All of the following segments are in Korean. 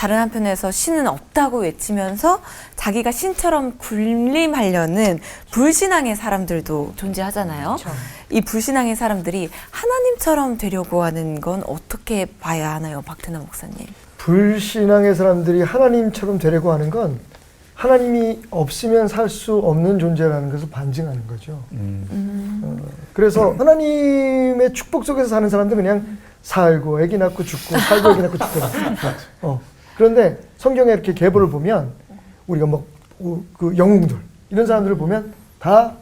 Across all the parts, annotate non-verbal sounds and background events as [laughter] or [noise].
다른 한편에서 신은 없다고 외치면서 자기가 신처럼 군림하려는 불신앙의 사람들도 존재하잖아요. 이 불신앙의 사람들이 하나님처럼 되려고 하는 건 어떻게 봐야 하나요, 박태나 목사님? 불신앙의 사람들이 하나님처럼 되려고 하는 건 하나님이 없으면 살 수 없는 존재라는 것을 반증하는 거죠. 어, 그래서 하나님의 축복 속에서 사는 사람들 그냥 살고 아기 낳고 죽고 살고 아기 낳고 죽고 [laughs] 어. 그런데 성경에 이렇게 계보를 보면 우리가 뭐그 영웅들 이런 사람들을 보면 다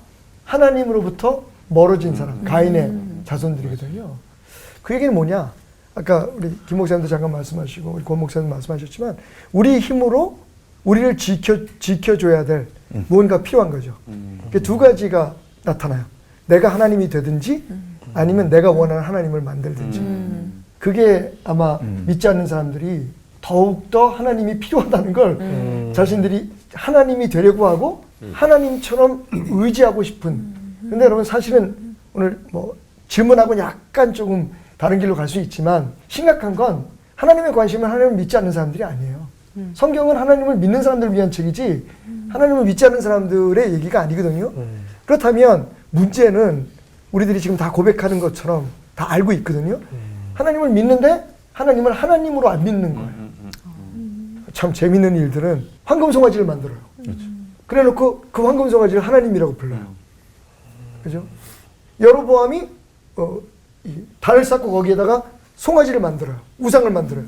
하나님으로부터 멀어진 사람 가인의 자손들이거든요. 그 얘기는 뭐냐? 아까 우리 김 목사님도 잠깐 말씀하시고 우리 권 목사님 말씀하셨지만 우리 힘으로 우리를 지켜 지켜줘야 될 무언가 필요한 거죠. 그두 가지가 나타나요. 내가 하나님이 되든지 아니면 내가 원하는 하나님을 만들든지. 그게 아마 믿지 않는 사람들이 더욱더 하나님이 필요하다는 걸 자신들이 하나님이 되려고 하고 하나님처럼 [clears throat] 의지하고 싶은. 근데 여러분 사실은 오늘 뭐 질문하고 약간 조금 다른 길로 갈 수 있지만 심각한 건 하나님의 관심은 하나님을 믿지 않는 사람들이 아니에요. 성경은 하나님을 믿는 사람들을 위한 책이지 하나님을 믿지 않는 사람들의 얘기가 아니거든요. 그렇다면 문제는 우리들이 지금 다 고백하는 것처럼 다 알고 있거든요. 하나님을 믿는데 하나님을 하나님으로 안 믿는 거예요. 참 재밌는 일들은 황금 송아지를 만들어요. 그래 놓고 그 황금 송아지를 하나님이라고 불러요. 그죠? 여로보암이 어, 이 달을 쌓고 거기에다가 송아지를 만들어요. 우상을 만들어요.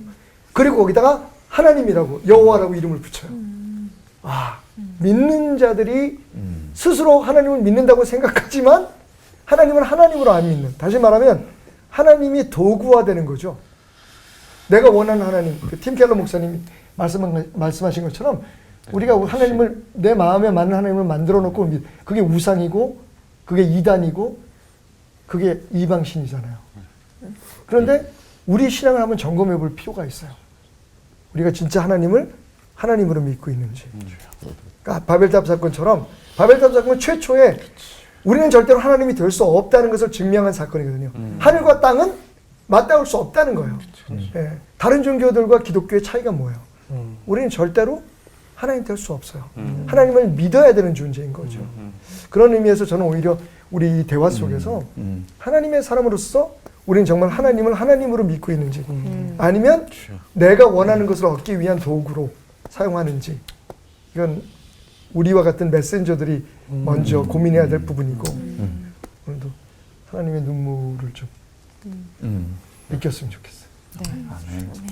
그리고 거기다가 하나님이라고 여호와라고 이름을 붙여요. 아, 믿는 자들이 스스로 하나님을 믿는다고 생각하지만 하나님은 하나님으로 안 믿는. 다시 말하면 하나님이 도구화되는 거죠. 내가 원하는 하나님, 그 팀 켈러 목사님이 말씀, 말씀하신 것처럼 우리가 하나님을 내 마음에 맞는 하나님을 만들어 놓고 믿- 그게 우상이고 그게 이단이고 그게 이방신이잖아요. 그런데 우리 신앙을 한번 점검해 볼 필요가 있어요. 우리가 진짜 하나님을 하나님으로 믿고 있는지. 그러니까 바벨탑 사건처럼 바벨탑 사건 최초에 우리는 절대로 하나님이 될 수 없다는 것을 증명한 사건이거든요. 하늘과 땅은 맞닿을 수 없다는 거예요. 예. 다른 종교들과 기독교의 차이가 뭐예요? 우리는 절대로 하나님 될 수 없어요. 하나님을 믿어야 되는 존재인 거죠. 그런 의미에서 저는 오히려 우리 이 대화 속에서 하나님의 사람으로서 우리는 정말 하나님을 하나님으로 믿고 있는지 아니면 내가 원하는 것을 얻기 위한 도구로 사용하는지. 이건 우리와 같은 메신저들이 먼저 고민해야 될 부분이고. 오늘도 하나님의 눈물을 좀 느꼈으면 좋겠어요. 아멘.